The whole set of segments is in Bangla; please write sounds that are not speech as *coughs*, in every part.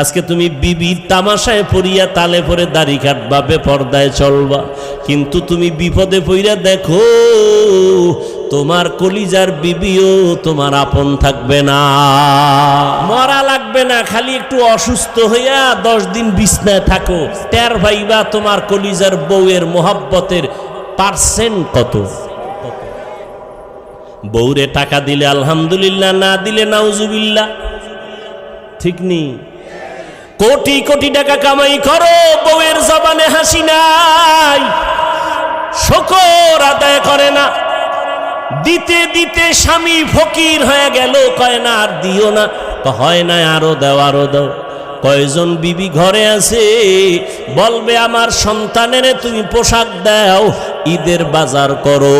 আজকে তুমি বিবির তামাশায় পড়িয়া তালে পরে দাড়ি কাটবা বেপর্দায় চলবা। কিন্তু তুমি বিপদে পইরা দেখো, তোমার কলিজার বিবিও তোমার আপন থাকবে না। মরা লাগবে না, খালি একটু অসুস্থ হইয়া দশ দিন বিছনায় থাকো। তের ভাইবা তোমার কলিজার বউয়ের মোহাব্বতের পার্সেন্ট কত। বউরে টাকা দিলে আলহামদুলিল্লাহ, না দিলে নাউজুবিল্লাহ। ঠিক নেই। কোটি কোটি টাকা কামাই করো, বউয়ের জবানে হাসি নাই। শকর আদায় করে না। দিতে দিতে স্বামী ফকির হয়ে গেল, কয় না আর দিও না। তো হয় না আরও দাও আরও দাও। কয়জন বিবি ঘরে আছে? বলবে, আমার সন্তানের তুমি পোশাক দাও, ঈদের বাজার করো।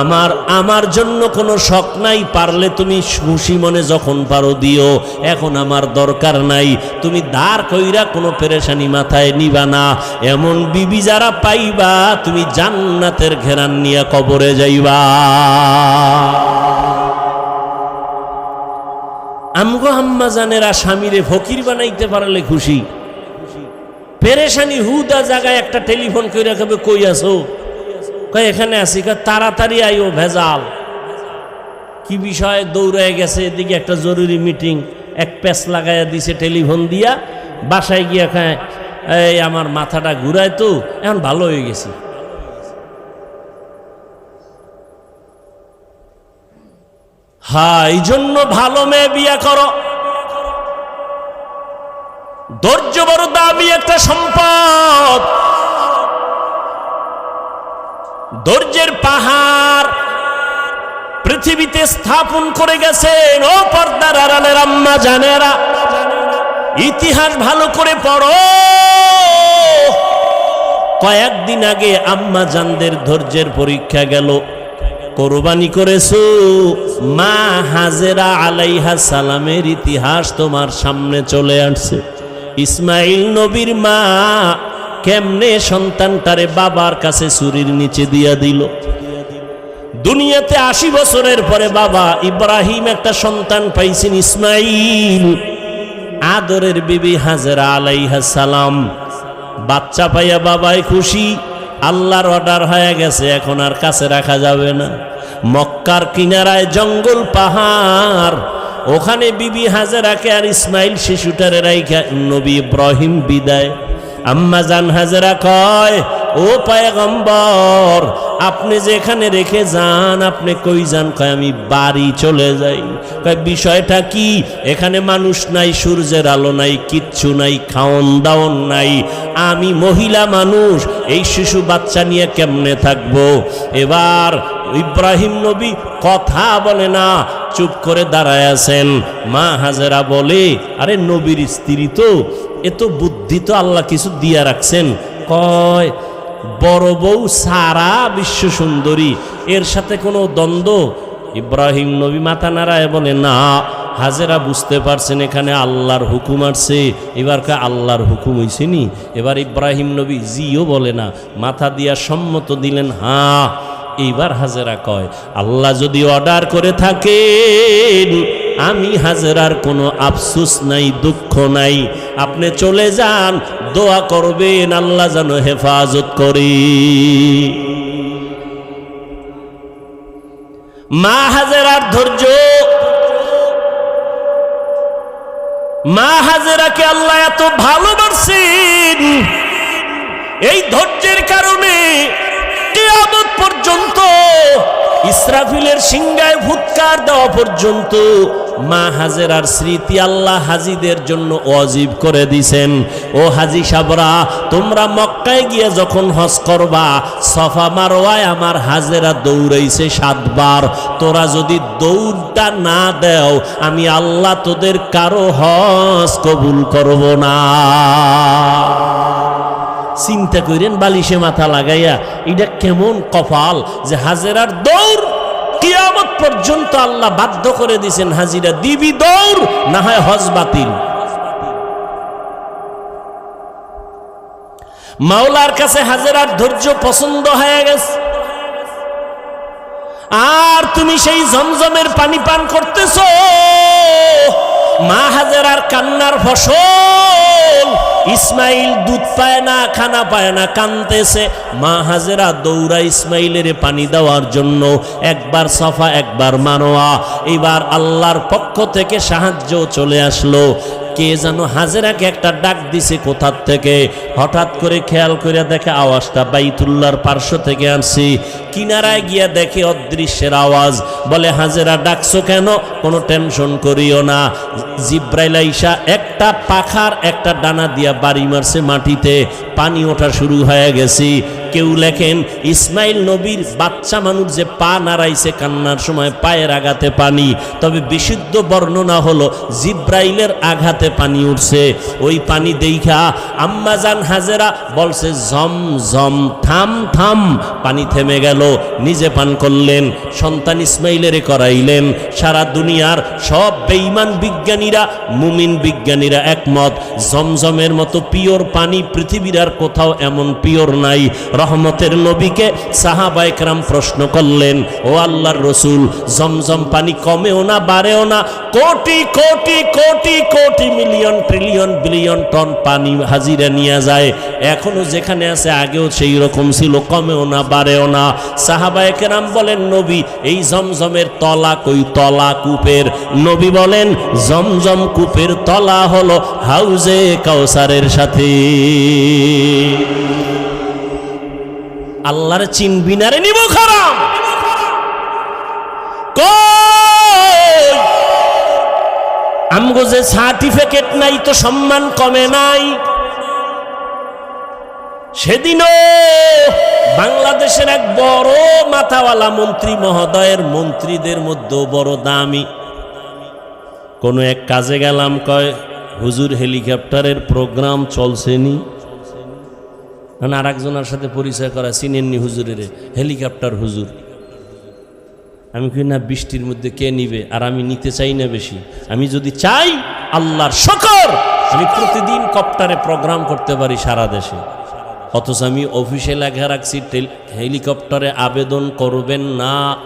আমার আমার জন্য কোনো শখ নাই, পারলে তুমি খুশি মনে যখন পারো দিও। এখন আমার দরকার নাই, তুমি দাঁড় কইরা কোনো পেরেশানি মাথায় নিবা না। এমন বিবি যারা পাইবা, তুমি জান্নাতের ঘেরান নিয়ে কবরে যাইবা। আমগো আম্মা জানেরা স্বামীরে ফকির বানাইতে পারলে খুশি। পেরেশানি হুদা জায়গায় একটা টেলিফোন কইরা কবে কই আছো? কয়, এখানে আছি। কয়, তাড়াতাড়ি আইও, ভেজাল। কি বিষয়ে দৌড়ায় গেছে, এদিকে একটা জরুরি মিটিং, এক প্যাচ লাগাইয়া দিছে টেলিফোন দিয়া। বাসায় গিয়া খায় এই, আমার মাথাটা ঘুরায় তো, এখন ভালো হয়ে গেছি। হ্যাঁ এই জন্য ভালো মেয়ে বিয়া করো। ধৈর্য বড় দামি একটা সম্পদ। ধৈর্যের পাহাড় পৃথিবীতে স্থাপন করে গেছেন। ও পর্দার আড়ালের আম্মা, জানেরা, ইতিহাস ভালো করে পড়ো। কয়েকদিন আগে আম্মা জানদের ধৈর্যের পরীক্ষা গেল। কোরবানি করেছ? মা হাজেরা আলাইহা সালামের ইতিহাস তোমার সামনে চলে আসছে। ইসমাইল নবীর মা কেমনে সন্তানটারে বাবার কাছে চুরির নিচে দিয়া দিল? দুনিয়াতে আশি বছরের পরে বাবা ইব্রাহিম একটা সন্তান পাইছেন ইসমাইল। আদরের বিবি হাজেরা আলাইহা সালাম। বাচ্চা পাইয়া বাবাই খুশি। আল্লাহর অর্ডার হয়ে গেছে, এখন আর কাছে রাখা যাবে না। মক্কার কিনারায় জঙ্গল পাহাড়। ওখানে বিবি হাজারাকে আর ইসমাইল শিশুটারে রাইখা, নবী ইব্রাহিম বিদায়। আম্মা জান হাজারা কয়, ও পায়গম্বর, আপনি যেখানে রেখে যান, আপনি কই যান? কয়, আমি বাড়ি চলে যাই। কয়, বিষয়টা কি? এখানে মানুষ নাই, সূর্যের আলো নাই, কিচ্ছু নাই, খাওন দাওন নাই। আমি মহিলা মানুষ, এই শিশু বাচ্চা নিয়ে কেমনে থাকব? এবার ইব্রাহিম নবী কথা বলে না, চুপ করে দাঁড়ায় আছেন। মা হাজেরা বলে, আরে নবীর স্ত্রী তো এত বুদ্ধি তো আল্লাহ কিছু দিয়া রাখছেন। কয়, বড় বউ সারা বিশ্ব সুন্দরী, এর সাথে কোনো দ্বন্দ্ব? ইব্রাহিম নবী মাথা নাড়ায় বলে, না, হাজেরা বুঝতে পারছেন, এখানে আল্লাহর হুকুম আসছে এবার কা আল্লাহর হুকুম হইছে নি? এবার ইব্রাহিম নবী জিও বলে না, মাথা দিয়া সম্মত দিলেন হ্যাঁ এইবার হাজেরা কয়, আল্লাহ যদি অর্ডার করে থাকেন, আমি হাজেরার কোনো আফসুস নাই, দুঃখ নাই। আপনি চলে যান, দোয়া করবেন, আল্লাহ যেন হেফাজত করি। মা হাজেরার ধৈর্য। মা হাজেরাকে আল্লাহ এত ভালোবাসেন। এই ধৈর্যের কারণে পর্যন্ত, ইসরাফিলের সিংহায় ভুৎকার দেওয়া পর্যন্ত মা হাজেরার স্মৃতি আল্লাহ হাজিদের জন্য অজীব করে দিছেন। ও হাজি সাবরা, তোমরা মক্কায় গিয়ে যখন হজ করবা, সফা মারোয়ায় আমার হাজেরা দৌড়াইছে সাতবার। তোরা যদি দৌড়টা না দেও, আমি আল্লাহ তোদের কারও হজ কবুল করব না। চিন্তা করেন বালিশে মাথা লাগাইয়া, এটা কেমন কপাল যে হাজেরার দৌড় কিয়ামত পর্যন্ত আল্লাহ বাধ্য করে দিছেন, হাজিরা দিবি দৌড়, না হয় হজ বাতিল। মাওলার কাছে হাজেরার ধৈর্য পছন্দ হয়ে গেছে। আর তুমি সেই জমজমের পানি পান করতেছ, মা হাজেরার কান্নার ফসল ইসমাইল দুধ পায় না, খানা পায় না, কানতেছে। মা হাজেরা দৌড়া ইসমাইলের পানি দেওয়ার জন্য, একবার সাফা, একবার মানোয়া এবার আল্লাহর পক্ষ থেকে সাহায্য চলে আসলো। কে যেন হাজেরাকে একটা ডাক দিছে কোথার থেকে? হঠাৎ করে খেয়াল করে দেখে আওয়াজটা বাইতুল্লার পার্শ্ব থেকে আনছি। কিনারায় গিয়া দেখে অদৃশ্যের আওয়াজ। বলে, হাজেরা, ডাকছো কেন? কোনো টেনশন করিও না। জিব্রাইল আইসা একটা পাখার একটা ডানা দিয়া বাড়ি মারছে মাটিতে। পানি ওঠা শুরু হয়ে গেছি। কেউ লেখেন, ইসমাইল নবীর বাচ্চা মানুষ যে পা নাড়াইছে কান্নার সময় পায়ের আঘাতে পানি। তবে বিশুদ্ধ বর্ণনা হলো, জিব্রাইলের আঘাতে পানি উঠছে। ওই পানি দেখা আম্মাজান হাজেরা বলছে জম জম থাম থাম। পানি থেমে গেল, নিজে পান করলেন, সন্তান ইসমাইলের করাইলেন। সারা দুনিয়ার সব বেঈমান বিজ্ঞানীরা, মুমিন বিজ্ঞানীরা একমত জমজমের মতো পিওর পানি পৃথিবীর আর কোথাও এমন পিওর নাই। রহমতের নবীকে সাহাবাইকরাম প্রশ্ন করলেন, ও আল্লাহর রসুল, জমজম পানি কমেও না, বাড়েও না, crore crore crore crore million, trillion, billion ton পানি হাজিরা নিয়ে যায়। এখনও যেখানে আছে আগেও সেই রকম ছিল, কমেও না, বাড়েও না। সাহাবায়কেরাম বলেন, নবী, এই জমজমের তলা কই? তলা কূপের। নবী বলেন, জমজম কূপের তলা হলো হাউজে কাউসারের সাথে। আল্লাহর চিনবি না রে নিব খারাম আমগো সার্টিফিকেট নাই তো সম্মান কমে নাই। সেদিনও বাংলাদেশের এক বড় মাথাওয়ালা মন্ত্রী, মহোদয়ের মন্ত্রীদের মধ্যেও বড় দামি। কোনো এক কাজে গেলাম, কয়, হুজুর হেলিকপ্টারের প্রোগ্রাম চলছেনি মানে আর একজনের সাথে পরিচয় করা চিনেননি হুজুরের, হেলিকপ্টার হুজুর। আমি কই, না, বৃষ্টির মধ্যে কে নিবে? আর আমি নিতে চাই না বেশি। আমি যদি চাই আল্লাহর শকর, আমি প্রতিদিন কপ্টারে প্রোগ্রাম করতে পারি সারা দেশে। অথচ আমি অফিসে লেখা রাখছি হেলিকপ্টারে আবেদন করবেন না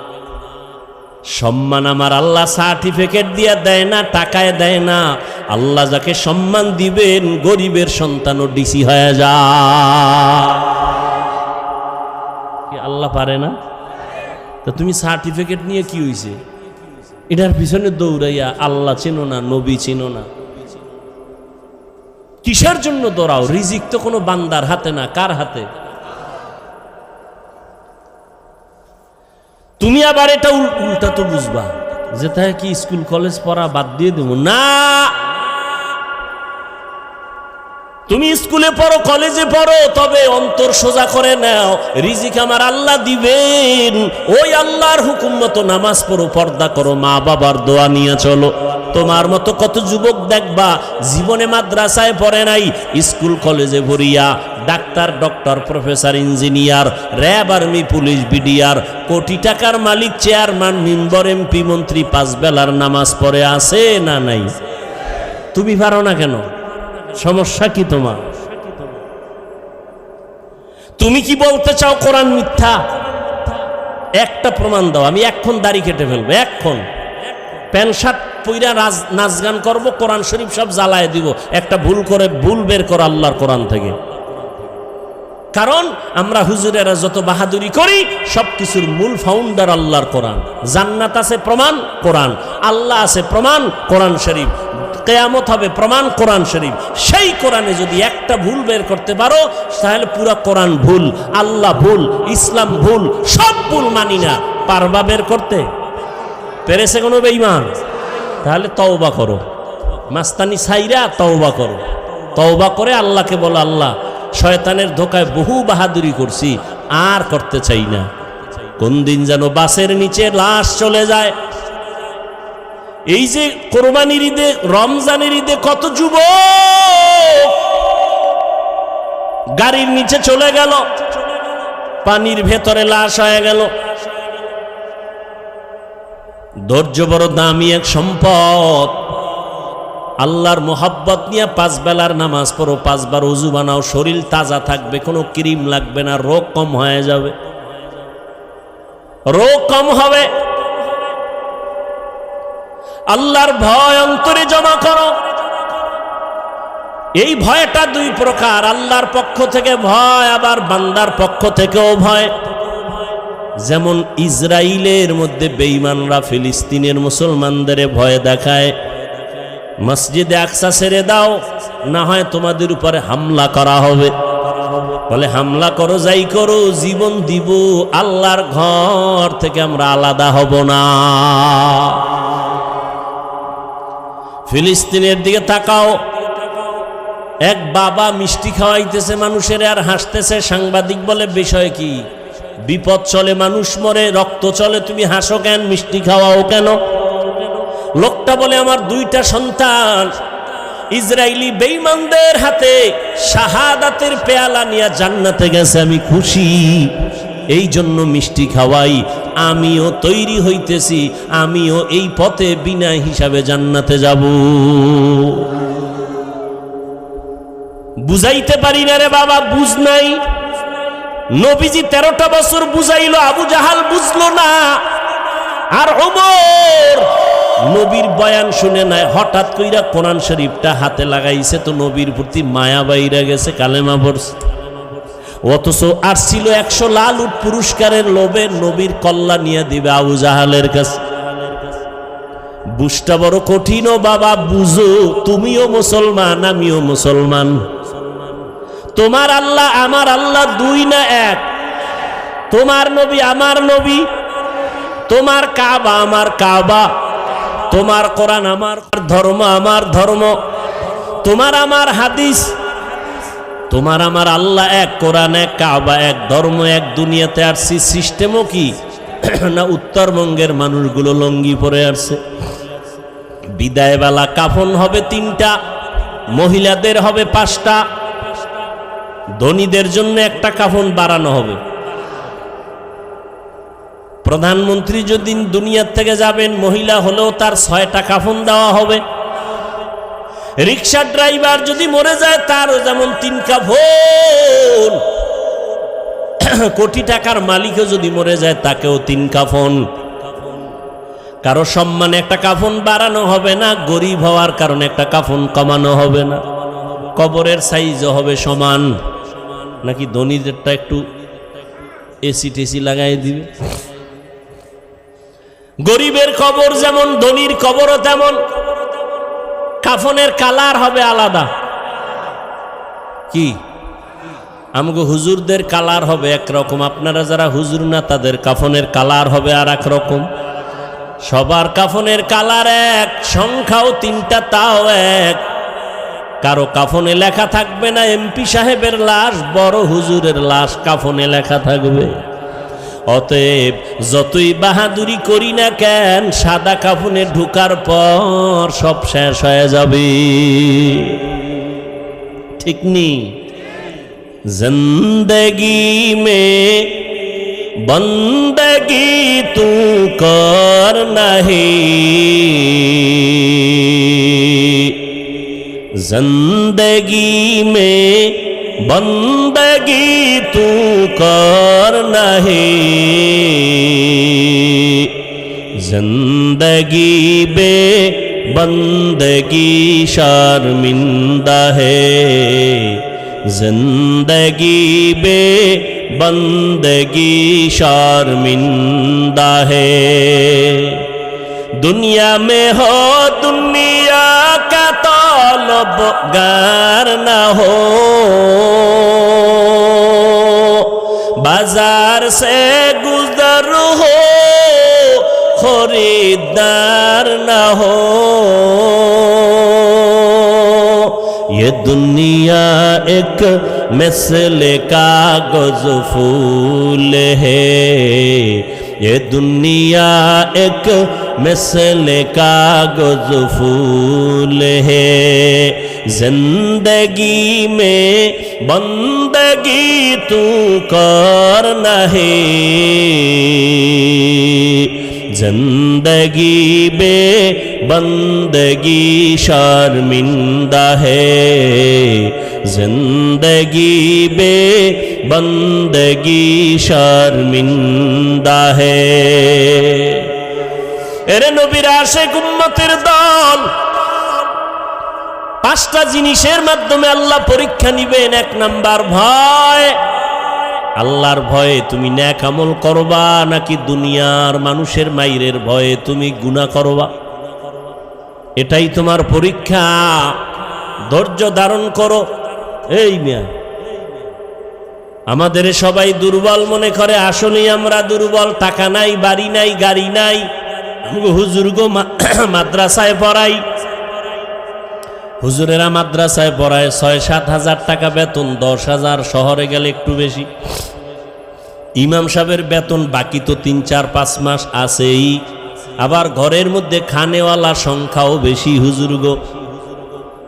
সম্মান আমার আল্লাহ সার্টিফিকেট দিয়ে দেয় না, টাকায় দেয় না। আল্লাহ যাকে সম্মান দিবেন, গরিবের সন্তানও ডিসি হয়ে যা। আল্লাহ পারে না? তা তুমি সার্টিফিকেট নিয়ে কি হইছে? এটার পিছনে দৌড়াইয়া আল্লাহ চেনো না, নবী চেনো না। কিসের জন্য দৌড়াও? রিজিক তো কোনো বান্দার হাতে না, কার হাতে? তুমি আবার এটা উল- উল্টা তো বুঝবা। যে তাই কি স্কুল, কলেজ পড়া বাদ দিয়ে দেবো? না! তুমি স্কুলে পড়ো, কলেজে পড়ো, তবে অন্তর সোজা করে নাও। রিজিক আমার আল্লাহ দিবেন। ওই আল্লাহর হুকুম মতো নামাজ পড়ো, পর্দা করো মা বাবার দোয়া নিয়ে চলো। তোমার মতো কত যুবক দেখবা, জীবনে মাদ্রাসায় পড়ে নাই, স্কুল, কলেজে ভরিয়া। Doctor, doctor, professor, engineer, RAB, army, police, BDR, কোটি টাকার মালিক, চেয়ারম্যান, মেম্বার, এমপি, মন্ত্রী, পাঁচ বেলার নামাজ পড়ে আছে না নাই? তুমি পারো না কেন? সমস্যা কি তোমার? তুমি কি বলতে চাও কোরআন মিথ্যা? একটা প্রমাণ দাও, আমি এখন দাড়ি কেটে ফেলব, এখন। প্যান্ট, শার্ট পইরা রাজ নাচ গান করব, কোরআন শরীফ সব জ্বালায় দিব। একটা ভুল করে, ভুল বের কর আল্লাহর কোরআন থেকে। কারণ আমরা হুজুরেরা যত বাহাদুরি করি সব কিছুর মূল ফাউন্ডার আল্লাহর কোরআন। জান্নাত আছে প্রমাণ, কোরআন। আল্লাহ আছে প্রমাণ, কোরআন শরীফ। কেয়ামত হবে প্রমাণ, কোরআন শরীফ। সেই কোরআনে যদি একটা ভুল বের করতে পারো, তাহলে পুরো কোরআন ভুল, আল্লাহ ভুল, ইসলাম ভুল, সব ভুল মানি না। পারবা বের করতে? পেরেছে কোনো বেইমান তাহলে তওবা করো। মাস্তানি সাইরা তওবা করো। তওবা করে আল্লাহকে বলো, আল্লাহ শয়তানের ধোকায় বহু বাহাদুরি করছি, আর করতে চাই না। কোন দিন যেন বাসের নিচে লাশ চলে যায়। এই যে কোরবানির ঈদে, রমজানের ঈদে কত যুব গাড়ির নিচে চলে গেল, পানির ভেতরে লাশ হয়ে গেল। ধৈর্য বড় দামি এক সম্পদ। আল্লাহর মোহাব্বত নিয়ে পাঁচ বেলার নামাজ পড়ো পাঁচবার উজু বানাও, শরীর তাজা থাকবে, কোনো ক্রিম লাগবে না, রোগ কম হয়ে যাবে। রোগ কম হবে। আল্লাহর ভয় অন্তরে জমা করো। এই ভয়টা দুই প্রকার, আল্লাহর পক্ষ থেকে ভয়, আবার বান্দার পক্ষ থেকেও ভয়। যেমন ইসরায়েলের মধ্যে বেঈমানরা ফিলিস্তিনের মুসলমানদের ভয় দেখায়। মসজিদে আকসা ছেড়ে দাও, না হয় তোমাদের উপরে হামলা করা হবে। বলে, হামলা করো, যাই করো, জীবন দিব আল্লাহর ঘর থেকে আমরা আলাদা হব না। ফিলিস্তিনের দিকে তাকাও। এক বাবা মিষ্টি খাওয়াইতেছে মানুষের, আর হাসতেছে সাংবাদিক বলে, বিষয় কি? বিপদ চলে, মানুষ মরে, রক্ত চলে, তুমি হাসো কেন, মিষ্টি খাওয়াও কেন? লোকটা বলে, আমার দুইটা সন্তান। ইসরায়েলি বেঈমানদের হাতে শাহাদাতের পেয়ালা নিয়ে জান্নাতে গেছে, আমি খুশি। এই জন্য মিষ্টি খাওয়াই। আমিও তৈরি হইতেছি, আমিও এই পথে বিনা হিসাবে জান্নাতে যাব। বুঝাইতে পারি না রে বাবা, বুঝ নাই। নবীজি তেরোটা বছর বুঝাইলো, আবু জাহাল বুঝলো না। আর ওমর, নবীর বয়ান শুনে নাই, হঠাৎ কইরা কোরআন শরীফটা হাতে লাগাইছে তো নবীর প্রতি মায়া বাইরা গেছে, কালেমা পড়ছে। অথচ আর ছিল একশো লাল উট পুরস্কারের লোভে নবীর কল্লা নিয়ে দিবে আবু জাহালের কাছে। বুঝটা বড় কঠিন বাবা, বুঝো, তুমিও মুসলমান, আমিও মুসলমান। তোমার আল্লাহ আমার আল্লাহ দুই না এক। তোমার নবী আমার নবী তোমার কাবা আমার কাবা। তোমার কোরআন আমার ধর্ম আমার ধর্ম। তোমার আমার হাদিস। তোমার আমার আল্লাহ এক, কোরআন এক, কাবা এক, ধর্ম এক, দুনিয়াতে আসছি। সিস্টেমও কি? *clears throat* না উত্তরবঙ্গের মানুষগুলো লঙ্গি পরে আসছে। বিদায়বেলা কাফন হবে তিনটা, মহিলাদের হবে পাঁচটা। ধনীদের জন্য একটা কাফন বাড়ানো হবে। প্রধানমন্ত্রী যদি দুনিয়ার থেকে যাবেন, মহিলা হলেও তার ছয়টা কাফন দেওয়া হবে। রিক্সা ড্রাইভার যদি মরে যায়, তারও যেমন তিন কাফন *coughs* কোটি টাকার মালিকও যদি মরে যায়, তাকেও তিন কাফন কারও সম্মানে একটা কাফন বাড়ানো হবে না, গরিব হওয়ার কারণে একটা কাফন কমানো হবে না। কবরের সাইজও হবে সমান। নাকি ধনীদেরটা একটু এসি টেসি লাগাই দিবে? গরিবের কবর যেমন, ধনির কবরও তেমন। কাফনের কালার হবে আলাদা। কি? আমগো হুজুরদের কালার হবে একরকম। আপনারা যারা হুজুর না, তাদের কাফনের কালার হবে আর এক রকম সবার কাফনের কালার এক, সংখ্যাও তিনটা, তাও এক। কারও কাফনে লেখা থাকবে না, এমপি সাহেবের লাশ, বড় হুজুরের লাশ কাফনে লেখা থাকবে। অতএব যতই বাহাদুরি করি না কেন, সাদা কাফুনে ঢুকার পর সব শেষ হয়ে যাবে। ঠিক নি? জিন্দগি মে বন্দগি তু কর নাহি। জিন্দগি মে بندگی تو کر نہیں زندگی بے بندگی شرمندہ ہے زندگی بے بندگی شرمندہ ہے دنیا میں ہو دنیا کا تو তলবগার না হো বাজার সে গুজদার হো খরিদার না হো ये दुनिया एक मिसल कागज़ फूल है ये दुनिया एक मिसल कागज़ फूल है। ज़िंदगी में बंदगी तू कर नहीं জন্দগি বে বন্দগি শর্মিন্দা হে জন্দগি বে বন্দগি শর্মিন্দা হে এর নবিরাশে গুম্মতের দল, পাঁচটা জিনিসের মাধ্যমে আল্লাহ পরীক্ষা নিবেন, এক নাম্বার ভয়। আল্লাহর ভয়ে তুমি ন্যাক আমল করবা নাকি দুনিয়ার মানুষের মাইরের ভয়ে তুমি গুণা করবা? এটাই তোমার পরীক্ষা। ধৈর্য ধারণ করো। এই মিয়া, আমাদের সবাই দুর্বল মনে করে, আসলেই আমরা দুর্বল, টাকা নাই, বাড়ি নাই, গাড়ি নাই হুজুর্গ *coughs* মাদ্রাসায় পড়াই। হুজুরেরা মাদ্রাসায় পড়ায় ছয়, সাত হাজার টাকা বেতন, দশ হাজার শহরে গেলে একটু বেশি। ইমাম সাহেবের বেতন বাকি তো তিন, চার, পাঁচ মাস আছেই। আবার ঘরের মধ্যে খানেওয়ালা সংখ্যাও বেশি, হুজুর গো।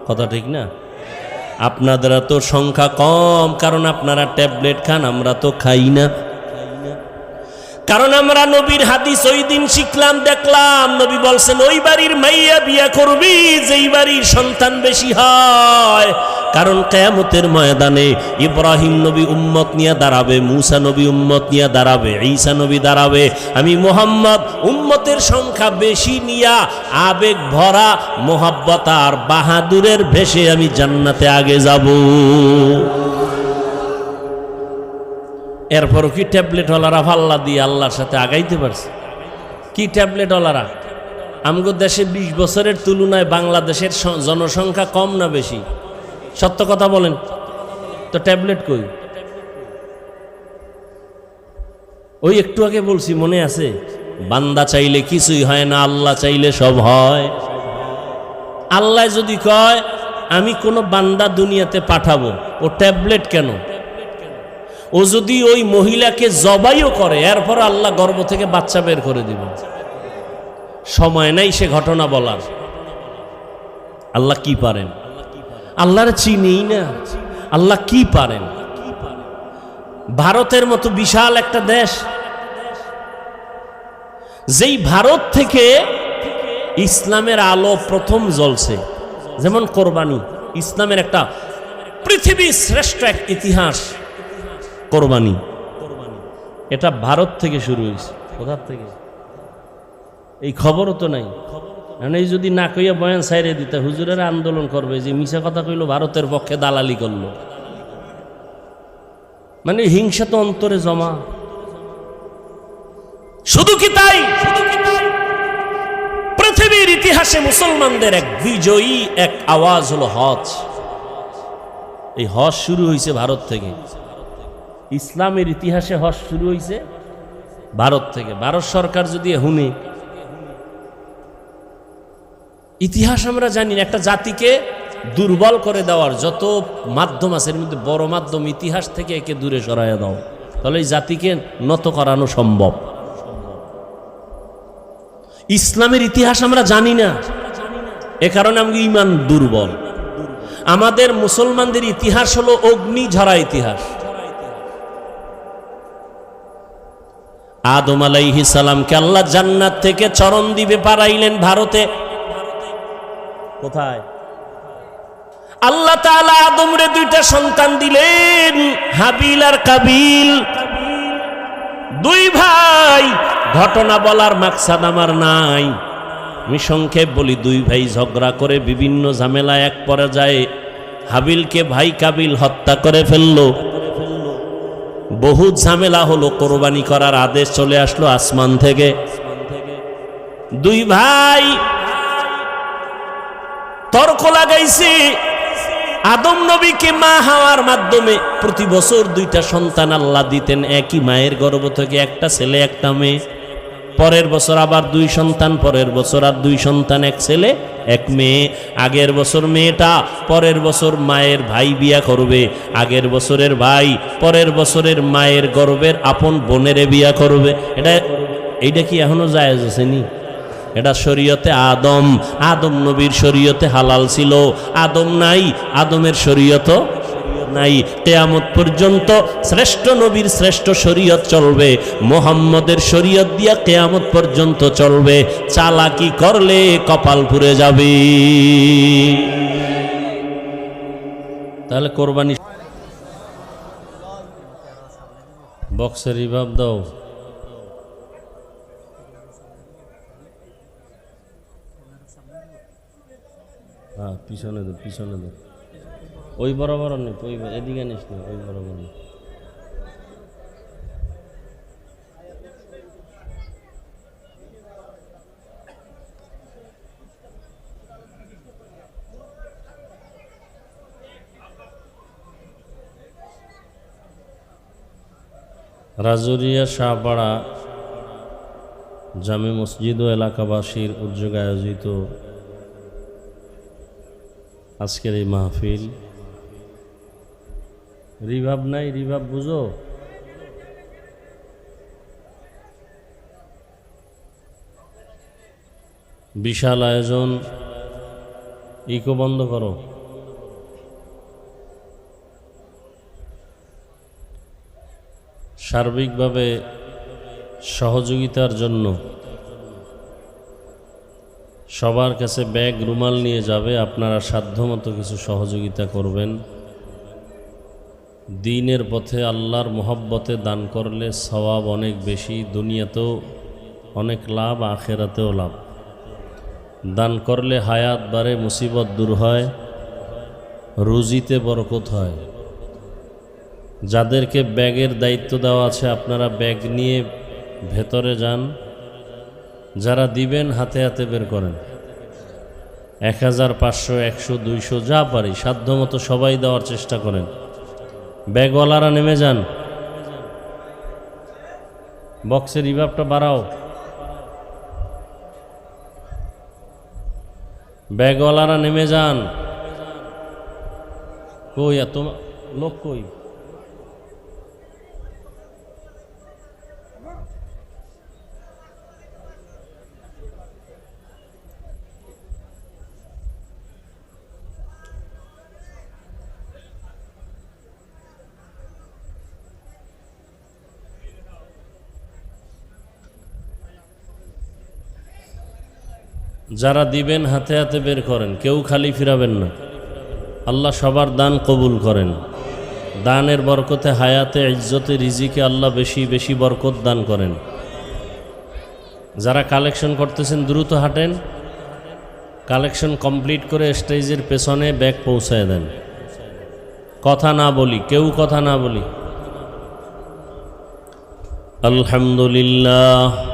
কথা ঠিক না? আপনাদের তো সংখ্যা কম, কারণ আপনারা ট্যাবলেট খান, আমরা তো খাই না। কারণ আমরা নবীর হাদিস ওই দিন শিখলাম, দেখলাম। নবী বলছেন, ওই বাড়ির মাইয়া বিয়া করবি, যেই বাড়ির সন্তান বেশি হয়। কারণ কেয়ামতের ময়দানে ইব্রাহিম নবী উম্মত নিয়ে দাঁড়াবে, মুসা নবী উম্মত নিয়ে দাঁড়াবে, ঈসা নবী দাঁড়াবে। আমি মোহাম্মদ, উম্মতের সংখ্যা বেশি নিয়া আবেগ ভরা, মোহাব্বত আর বাহাদুরের ভেসে আমি জান্নাতে আগে যাব। এরপরও কি ট্যাবলেটওয়ালারা ফাল্লা দিয়ে আল্লাহর সাথে আগাইতে পারছে? কি ট্যাবলেটওয়ালারা আমগো দেশে বিশ বছরের তুলনায় বাংলাদেশের জনসংখ্যা কম না বেশি? সত্য কথা বলেন। তো ট্যাবলেট কই? ওই একটু আগে বলছি, মনে আছে? বান্দা চাইলে কিছুই হয় না, আল্লাহ চাইলে সব হয়। আল্লাহ যদি কয়, আমি কোনো বান্দা দুনিয়াতে পাঠাবো, ও ট্যাবলেট কেন? ও যদি ওই মহিলাকে জবাইও করে, এরপর আল্লাহ গর্ভ থেকে বাচ্চা বের করে দিব সময় নাই সে ঘটনা বলার। আল্লাহ কি পারেন? আল্লাহর চিনেই না। আল্লাহ কি পারেন? ভারতের মতো বিশাল একটা দেশ, যেই ভারত থেকে ইসলামের আলো প্রথম জ্বলছে। যেমন কোরবানি, ইসলামের একটা পৃথিবীর শ্রেষ্ঠ এক ইতিহাস। কোরবানি। এটা ভারত থেকে শুরু হয়েছে। কোথার থেকে? এই খবরও তো নাই। মানে এই যদি না কইয়া বয়ান সাইরে দিতে হুজুরের আন্দোলন করবে যে মিশা কথা কইলো, ভারতের পক্ষে দালালি করল। মানে হিংসা তো অন্তরে জমা। শুধু কি তাই? পৃথিবীর ইতিহাসে মুসলমানদের এক বিজয়ী এক আওয়াজ হলো হজ। এই হজ শুরু হয়েছে ভারত থেকে। ইসলামের ইতিহাসে হজ শুরু হয়েছে ভারত থেকে। ভারত সরকার যদি হুনে ইতিহাস আমরা জানি একটা জাতিকে দুর্বল করে দেওয়ার যত মাধ্যম আছে, এর মধ্যে বড় মাধ্যম ইতিহাস থেকে একে দূরে সরাইয়া দাও। তাহলে এই জাতিকে নত করানো সম্ভব। ইসলামের ইতিহাস আমরা জানি না। এ কারণে আমি ইমান দুর্বল। আমাদের মুসলমানদের ইতিহাস হলো অগ্নি ঝরা ইতিহাস। আদম আলাইহি সালামকে আল্লাহ জান্নাত থেকে চরণ দিবে পারাইলেন ভারতে। কোথায়? আল্লাহ তাআলা আদমরে দুইটা সন্তান দিলেন, হাবিল আর কাবিল। দুই ভাই, ঘটনা বলার মাকসাদ আমার নাই। আমি সংক্ষেপ বলি, দুই ভাই ঝগড়া করে বিভিন্ন ঝামেলা এক পর্যায়ে হাবিলকে ভাই কাবিল হত্যা করে ফেলল। বহু ঝামেলা হলো, কোরবানি করার আদেশ চলে আসলো আসমান থেকে। দুই ভাই তর্ক লাগাইছে, আদম নবীকে মা হওয়ার মাধ্যমে প্রতি বছর দুইটা সন্তান আল্লাহ দিতেন, একই মায়ের গর্ভ থেকে একটা ছেলে, একটা মেয়ে। পরের বছর আবার দুই সন্তান, পরের বছর আর দুই সন্তান, এক ছেলে, এক মেয়ে। আগের বছর মেয়েটা, পরের বছর মায়ের ভাই বিয়া করবে। আগের বছরের ভাই, পরের বছরের মায়ের গর্বের আপন বোনের বিয়া করবে। এটা, এইটা কি এখনও জায়েজ আছে নি? এটা শরীয়তে আদম। আদম নবীর শরীয়তে হালাল ছিল। আদম নাই, আদমের শরীয়ত নাই, কেয়ামত পর্যন্ত শ্রেষ্ঠ নবীর শ্রেষ্ঠ শরীয়ত চলবে, মোহাম্মদের শরীয়ত দিয়া কেয়ামত পর্যন্ত চলবে, চালাকি করলে কপাল পুড়ে যাবে। তাহলে কোরবানি বক্সের রিভাব দাও। হ্যাঁ পিছনে দে পিছনে দে। ওই বরাবর ওই এদিকে নিস না, ওই বরাবর। রাজুরিয়া শাহপাড়া জামে মসজিদ ও এলাকাবাসীর উদ্যোগে আয়োজিত আজকের এই মাহফিল রিভাব নাই, রিভাব বুঝো। বিশাল আয়োজন, ইকো বন্ধ করো। সার্বিকভাবে সহযোগিতার জন্য সবার কাছে ব্যাগ, রুমাল নিয়ে যাবে, আপনারা সাধ্যমতো কিছু সহযোগিতা করবেন। দিনের পথে আল্লাহর মোহব্বতে দান করলে সওয়াব অনেক বেশি, দুনিয়াতেও অনেক লাভ, আখেরাতেও লাভ। দান করলে হায়াত বাড়ে, মুসিবত দূর হয়, রুজিতে বরকত হয়। যাদেরকে ব্যাগের দায়িত্ব দেওয়া আছে, আপনারা ব্যাগ নিয়ে ভেতরে যান। যারা দিবেন, হাতে হাতে বের করেন। এক হাজার পাঁচশো, একশো, দুইশো, যা পারি, সাধ্যমতো সবাই দেওয়ার চেষ্টা করেন। ব্যাগওয়ালারা নেমে যান। বক্সের রিভাবটা বাড়াও। ব্যাগওয়ালারা নেমে যান। কই এত লোক কই? যারা দিবেন, হাতে হাতে বের করেন। কেউ খালি ফিরাবেন না। আল্লাহ সবার দান কবুল করেন। দানের বরকতে হায়াতে, ইজ্জতে, রিজিকে আল্লাহ বেশি বেশি বরকত দান করেন। যারা কালেকশন করতেছেন, দ্রুত হাঁটেন। কালেকশন কমপ্লিট করে স্টেজের পেছনে ব্যাগ পৌঁছায় দেন। কথা না বলি, কেউ কথা না বলি। আলহামদুলিল্লাহ।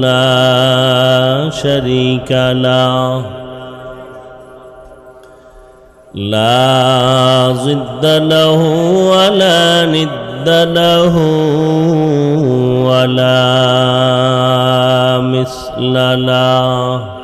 لا شريك له. لا ضد له ولا ند له ولا مثل له.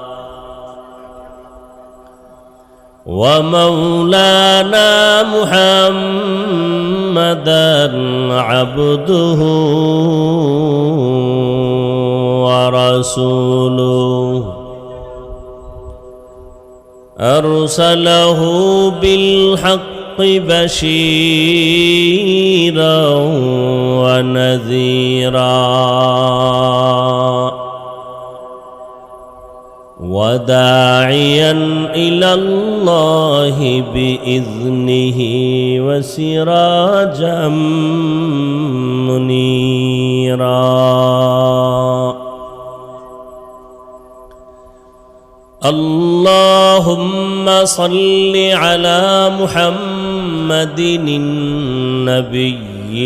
ومولانا محمدا عبده ورسوله. أرسله بالحق بشيرا ونذيرا. وداعيا إلى الله بإذنه وسراجا منيرا. اللهم صل على محمد النبي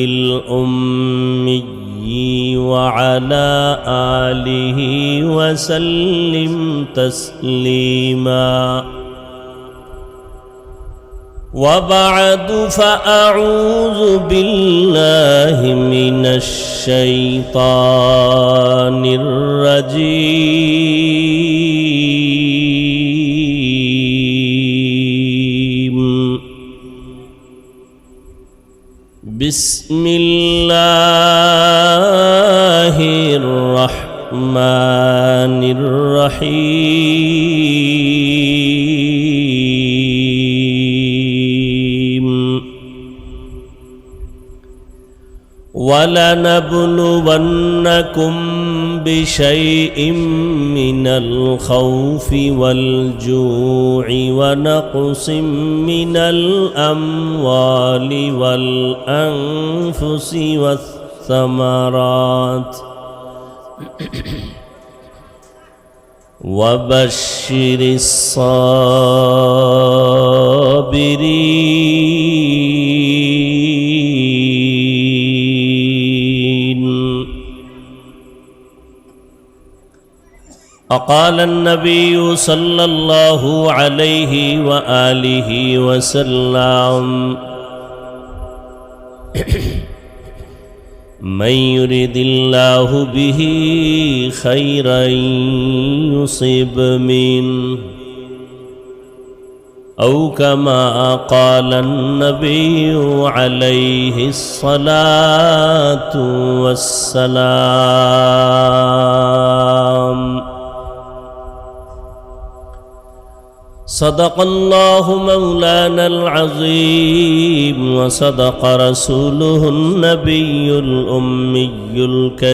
الأمي. وعلى آله وسلم تسليما. وبعد فأعوذ بالله من الشيطان الرجيم. بسم الله الرحمن الرحيم. ولنبلونكم بشيء من الخوف والجوع ونقص من الأموال والأنفس والثمرات. وبشر الصابرين وقال النبي صلى الله عليه وآله وسلم من يرد الله به خيرا يصب منه أو كما قال النبي عليه الصلاة والسلام صدق الله مولانا العظيم وصدق رسوله النبي الأمي الكريم.